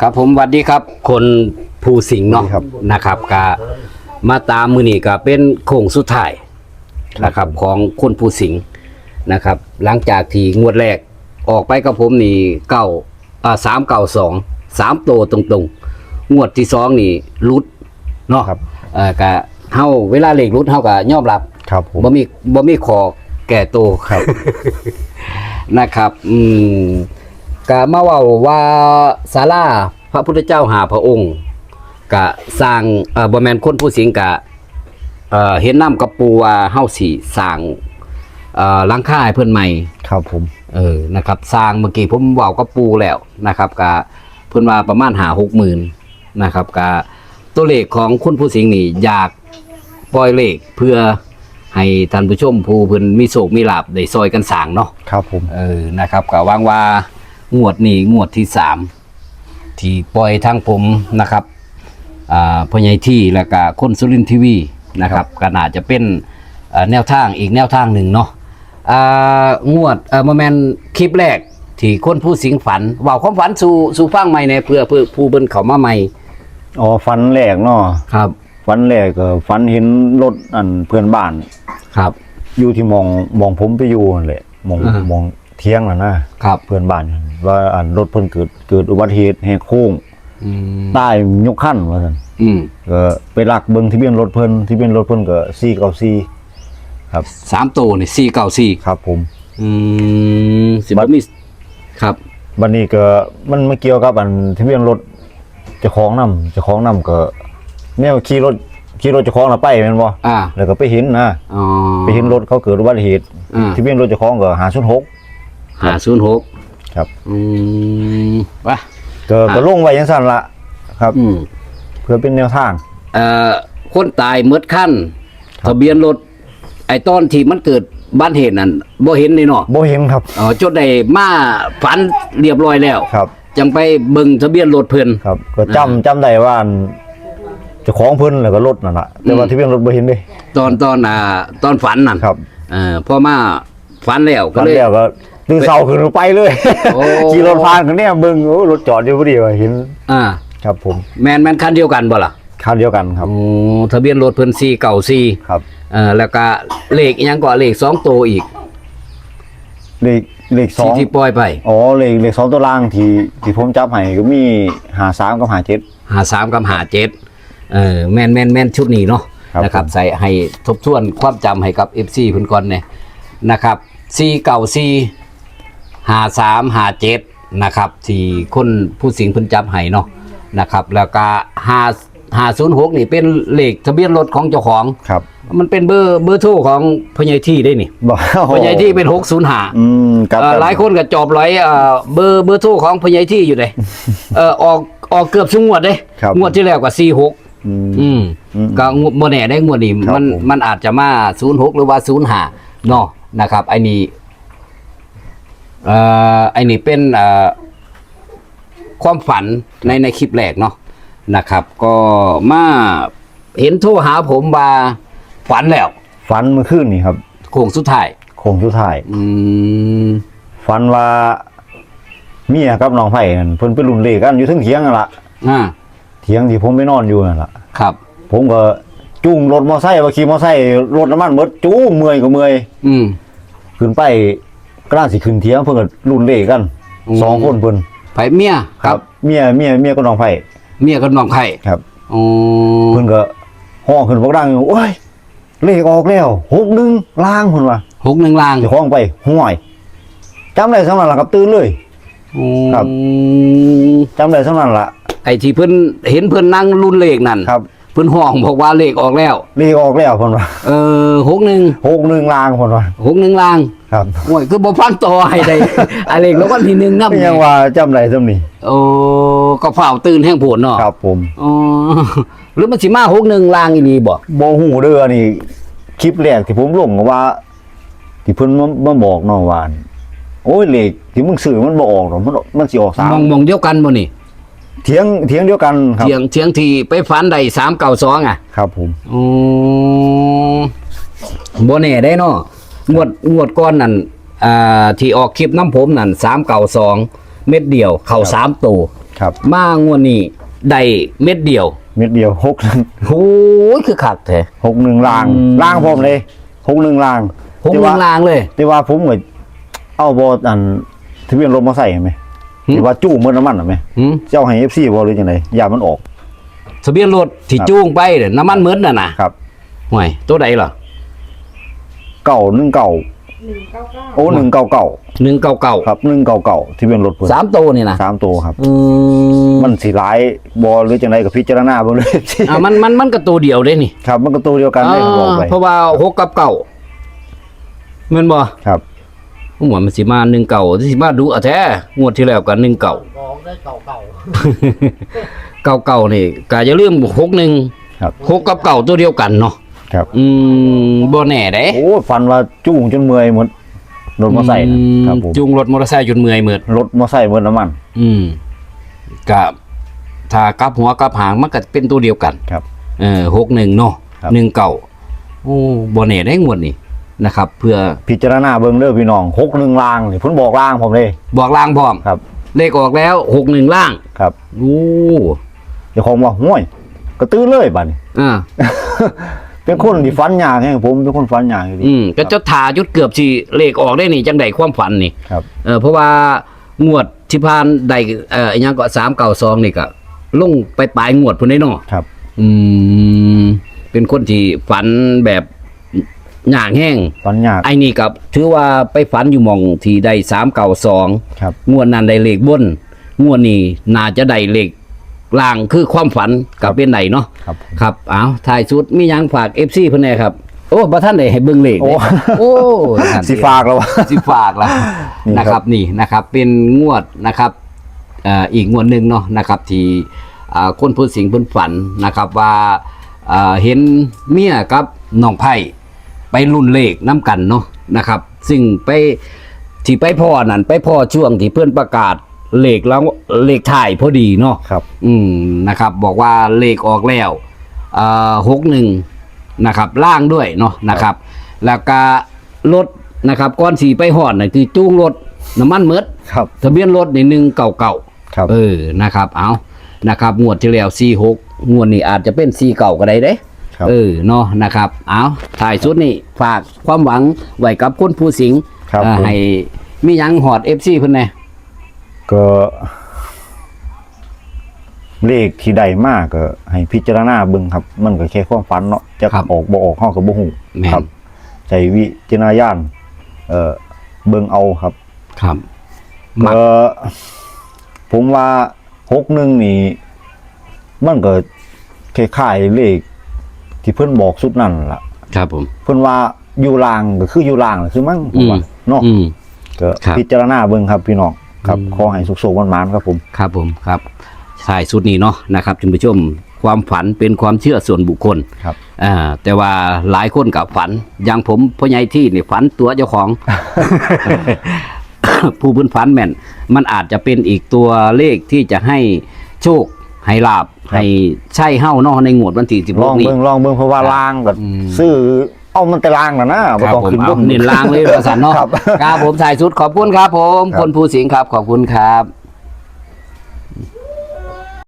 ครับผมสวัสดีครับ คนภูสิงห์เนาะสวัสดีครับ นะครับก็มาตามมือนี่ก็เป็นโค้งสุดท้ายนะครับของคนภูสิงห์นะครับ หลังจากที่งวดแรกออกไปกับผมนี่เก้าอ่าสามเก้าสองสามโตวตรงๆ งวดที่สองนี่รุดเนาะครับเอ่อก็เฮาเวลาเลขรุดเฮาก็ยอมรับ ครับผม บ่มีบ่มีขอแก่ตัวครับ นะครับ อืม ก็มาเว่าว่าศาลาพระพุทธเจ้าหาพระองค์ก็สร้างเอ่อบ่แม่นคนผู้สิงห์ก็เอ่อเห็นน้ำกับปูว่าเฮาสิสร้างเอ่อหลังคาให้เพิ่นใหม่ ครับผม เออ นะครับ สร้างเมื่อกี้ผมเว้ากับปูแล้วนะครับก็เพิ่นว่าประมาณหาหกหมื่นนะครับก็ตัวเลขของคุณผู้สิงห์นี่อยากปล่อยเลขเพื่อให้ท่านผู้ชมผู้เพิ่นมีโศกมีลาบได้ซอยกันสร้างเนาะ ครับผม เออ นะครับก็หวางว่า งวดนี้งวดที่สามที่ปล่อยทางผมนะครับอ่าพ่อใหญ่ที่แล้วก็คนสุรินทร์ทีวีนะครับก็น่าจะเป็นเอ่อแนวทางอีกแนวทางหนึ่งเนาะอ่างวดเอ่อมาแมนคลิปแรกที่คนผู้สิงฝันเว่าความฝันสู่สู่ฟังใหม่ในเพื่อเพื่อผู้เบิ่นเขามาใหม่อ๋อฟันแรกเนาะครับฟันแรกก็ฟันเห็นรถอันเพื่อนบ้านครับ อยู่ที่หมองหมองผมไปอยู่นั่นแหละหมองอ่าหมอง เที่ยงน่ะนะครับเพื่อนบ้านว่าอันรถเพิ่นเกิดเกิดอุบัติเหตุแหกโค้งอืมใต้ยกขั้นว่าซั่นอืมก็ไปลักเบิ่งทะเบียนรถเพิ่นทะเบียนรถเพิ่นก็494ครับสามตัวนี่สี่เก้าสี่ครับ ผมอืมสิบมีครับบัดนี้ก็มันมาเกี่ยวกับอันทะเบียนรถเจ้าของนำเจ้าของนำก็แนวขี่รถขี่รถเจ้าของน่ะไปแม่นบ่อ่าแล้วก็ไปเห็นนะอ๋อไปเห็นรถเขาเกิดอุบัติเหตุอ่าที่เป็นรถเจ้าของก็หาชุด หกหาศูนย์หกครับ อืมวะ ก็อ่าก็ลงไว้ยังสั่นละครับ อืม เพื่อเป็นแนวทาง เอ่อคนตายเมดขั้นครับทะเบียนรถ ไอ้ตอนที่มันเกิดบ้านเหตุนั่นบ่เห็นนี่เนาะบ่เห็นครับอ๋อจดได้มาฝันเรียบร้อยแล้วครับ จังไปเบิ่งทะเบียนรถเพิ่น ครับ ก็จำจำได้ว่าอันเจ้าของเพิ่นแล้วก็รถนั่นล่ะแต่ว่าอืม ที่เป็นรถบ่เห็นเด้ตอนตอนอ่าตอนฝันนั่นครับเอ่อพอมาฝันแล้วก็ตอนเลยแล้วก็ ตื่นเช้าขึ้นไปเลยโอ้ ขี่รถผ่านกันเนี่ยเบิ่งโอ้รถจอดอยู่พอดีว่าเห็นอ่า ครับ ผมแม่นแม่นคันเดียวกันบ่ล่ะคันเดียวกันครับ โอ้ทะเบียนรถเพิ่น494ครับเอ่อแล้วก็เลขอีหยังก็เลขสองตัวอีกเลขเลขสอที่งที่ปล่อยไปอ๋อเลขเลขสองตัวล่างที่ที่ผมจับให้ก็มี53กับ57หาสามกับหาเจ็ดเออแมนแมนแมนชุดนี้เนาะครับนะครับ ผม ใส่ให้ทบทวนความจำให้กับ FC เพิ่นก่อนเนี่ยนะครับซีเก่าซี หาสามหาเจ็ดนะครับที่คนผู้สิงเพิ่นจับให้เนาะนะครับ แล้วก็หาหาศูนย์หกนี่เป็นเลขทะเบียนรถของเจ้าของ ครับ มันเป็นเบอร์เบอร์โทรของพญายที่ได้นี่บ่พญายที่เป็นหกศูนย์หาอืมครับเอ่อหลายคนก็จอบร้อยเอ่อเบอร์เบอร์โทรของพญายที่อยู่เลยเออออกออกเกือบทุกงวดเลยครับ งวดที่แล้วก็สี่หกอืมอืมอืม ก็งวดโมแน่ได้งวดนี้ครับมันผม มันอาจจะมาศูนย์หกหรือว่าศูนย์หาเนาะนะครับไอ้นี่ เอ่อไอ้นี่เป็นเอ่อความฝันในในคลิปแรกเนาะนะครับ ก็มาเห็นโทรหาผมว่าฝันแล้วฝันเมื่อคืนนี่ครับโค้งสุดท้ายโค้งสุดท้ายอืมฝันว่าเมียกับน้องไผ่นั่นเพิ่นไปรุ่นเลขกันอยู่เทั้งเถียงนั่นล่ะอ่าเถียงที่ผมไปนอนอยู่นั่นล่ะ ครับ ผมก็จูงรถมอไซค์ว่าขี่มอไซค์รถน้ำมันเบิดจูงเมื่อยก็เมื่อย อืมขึ้นไป กล้าสิขึ้นเถียงเพิ่นก็รุ่นเลขกันอืม สองคนเพิ่นไผเมียเมียเมียเมียกับน้องไผ่เมียกับน้องไผ่ครับอ๋อเพิ่นก็ห้องขึ้นบอกดังอยู่โอ้ยเลขออกแล้ว61ล่างเพิ่นว่าหกหนึ่งลางเจ้าของไปห่วยจำได้สำนั้นล่ะครับตื่นเลยครับ จำได้สำนั้นล่ะไอ้ที่เพิ่นเห็นเพิ่นนั่งรุ่นเลขนั่นครับ เพิ่นห้องบอกว่าเลขออกแล้ว เลขออกแล้วเพิ่นว่าเออหกหนึ่ง61ล่างเพิ่นว่าหกหนึ่งลางครับโอ้ยคือบ่ฟังต่อให้ได้อะเลขแล้วก็ทีหนึ่งนับก็ยังว่าจำได้ซำนี้โอ้ก็เฝ้าตื่นแห้งโผนเนาะครับผมอ๋อหรือมันสิมาหกหนึ่งลางอีนีบ่บ่ฮู้เด้อนี่ คลิปแรกที่ผมลงก็ว่า ที่เพิ่นมามาบอกน้องว่าอั่นโอ้ยเลขที่มึงซื้อมันบ่ออกหรอกมันมันสิออกสามมองมองเดียวกันบ่นี่ เถียงเถียงเดียวกันครับเถียงเถียงที่ไปฝันได้สามเก่าสองอะ ครับผมอ๋อบ่แน่ได้เนาะงวดงวดก้อนนั่นอ่าที่ออกคลิปน้ำผมนั่นสามเก่าสองเม็ดเดียว เข่าสามตัวครับ มางวดนี้ได้เม็ดเดียว เม็ดเดียวหกหนึ่งโอ้ยคือคักแท้หกหนึ่งลางอืมลางผมเลยหกหนึ่งลางหกแต่หว่านึ่งลางเลย แต่ว่าผมก็เอาบออันทะเบียนรถมาใส่ไหม หืมที่ว่าจู้เมื่อน้ำมันหรือไหมหืม เจ้าให้เอฟซีบอหรือยังไงอย่ามันออก ทะเบียนรถที่ครับ จูงไปเนี่ยน้ำมันมืดน่ะนะครับห่วยตัวใดล่ะเก่าหนึ่งเก่าหนึ่งเก้าเก้าโอ้หนึ่งเก่าเก่าหนึ่งเก่าเก่าครับหนึ่งเก่าเก่าที่เป็นรถเพิ่นสามตัวนี่นะสามตัวครับ อืมมันสีร้ายบอหรือจังไรกับพิจารณาเบ้างเลย อะมันมันมันก็ตัวเดียวเด้นี่ครับ มันก็ตัวเดียวกันเลยผมบอกไปอ่าเพราะว่าหกกับเก่าแมันบ่ครับ ผมว่ามันสิมาหนึ่งเก่าสิมาดูเอาแท้งวดที่แล้วกันหนึ่งเก่าร้องได้เก่าเก่าเก่าเก่านี่ก็อย่าลืมหกหนึ่งครับหกกับเก่าตัวเดียวกันเนาะครับ อืมบ่แน่เด้โอ้ฟันว่าจู้งจนเมื่อยหมดรถมอไซค์นะอืมครับผมจูงรถมอเตอร์ไซค์จนเมื่อยเมือดรถมอไซค์หมดน้ำมัน อืมกับถ้ากลับหัวกลับหางมันก็เป็นตัวเดียวกันครับ เออหกหนึ่งเนาะครับหนึ่งเก่าโอ้บ่แน่ได้งวดนี่ นะครับ เพื่อพิจารณาเบิ่งเด้อพี่น้องหกหนึ่งลางนี่เพิ่นบอกลางผมเลยบอกล่างพร้อมครับ เลขออกแล้วหกหนึ่งล่างครับโอ้เจ้าของว่าห่วยก็ตื้อเลยบัดนี้อ่าเป็นคนที่ฝันยากแฮงผมเป็นคนฝันยากอยู่ดีอืมก็จะถ่ายุดเกือบสิเลขออกได้นี่จังไดความฝันนี่ครับเออเพราะว่างวดที่ผ่านได้เอ่ออีหยังก็สามเก่าสองนี่ก็ลงไปปลายงวดพุ่นได้เนาะครับ อืมเป็นคนที่ฝันแบบห ยางแห้งฝันยาก ไอ้นี่กับถือว่าไปฝันอยู่หมองที่ได้สามเก่าสองครับ งวดนั้นได้เลขบนงวดนี้น่าจะได้เลขล่างคือความฝันกับเป็นไหนเนาะครับผมครับเอาถ่ายชุดมีหยังฝากเอฟซีเพิ่นแน่ครับ โอ้บ่ท่านได้ให้เบิ่งเลขโอ้เด้โอ้ท่นสิฝากแล้ววะ สิฝากละนี่นะคครัรับบนี่นะครับ เป็นงวดนะครับเอ่ออีกงวดหนึ่งเนาะนะครับ ที่อ่าคนพูดสิงห์เพิ่นฝันนะครับว่าอ่าเห็นเมียกับน้องไผ่ ไปรุ่นเลขน้ำกันเนาะนะครับ ซึ่งไปที่ไปพ่อนั่นไปพ่อช่วงที่เพื่อนประกาศเลขแล้วเลขถ่ายพอดีเนาะครับ อืมนะครับ บอกว่าเลขออกแล้วหกหนึ่งนะครับ ล่างด้วยเนาะนะครับ แล้วก็รถนะครับก้อนสีไปหอดน่ะคือจูงรถน้ำมันเมดครับทะเบียนรถในหนึ่งเก่าเก่าครับเออนะครับ เอานะครับงวดที่แล้วสี่หกงวดนี้อาจจะเป็นสี่เก่าก็ได้เด้ครับ เออเนาะนะครับเอาถ่ายสุดนี่ฝากความหวังไว้กับคนผู้สิงห์ครับอ่าผมให้มีหยังหอดเอฟซีเพิ่นแน่ก็เลขที่ใดมากก็ ให้พิจารณาเบิ่งครับ มันก็แค่ความฝันเนาะจะออกบ่ออกเฮาก็บ่ฮู้แม่นครับ ใจวิจารณญาณเอ่อเบิ่งเอาครับ ครับมักก็ผมว่า61นี่ มันก็คล้ายๆเลข ที่เพิ่นบอกสุดนั่นล่ะ ครับผม เพิ่นว่าอยู่ลางก็คืออยู่ลางล่ะคือมั้งผมว่าเนาะอืม ก็ครับ พิจารณาเบิ่งครับพี่น้องครับอืมขอให้สุขๆหวานๆครับผม ครับผมครับถ่ายสุดนี้เนาะนะครับท่านผู้ชมความฝันเป็นความเชื่อส่วนบุคคลครับ อ่าแต่ว่าหลายคนกับฝันอย่างผมพ่อใหญ่ที่นี่ฝันตัวเจ้าของ ผู้พื้นฝันแม่น มันอาจจะเป็นอีกตัวเลขที่จะให้โชค ให้ลาบครับให้ใช่เฮ้าเนาะในงวดวันที่สิบลหอกงนี้ เบิ่งลองเบิ่งเพราะว่าครับลางก็อืม ซื้อเอามันแต่ลางน่ะนะบ่ครับต้องผมขึ้นบเอานเน้นลางเลยประสันเนาะครับ ครับผมถ่ายสุดขอบคุณครับผม ครับ คนผู้สิงห์ครับขอบคุณครับ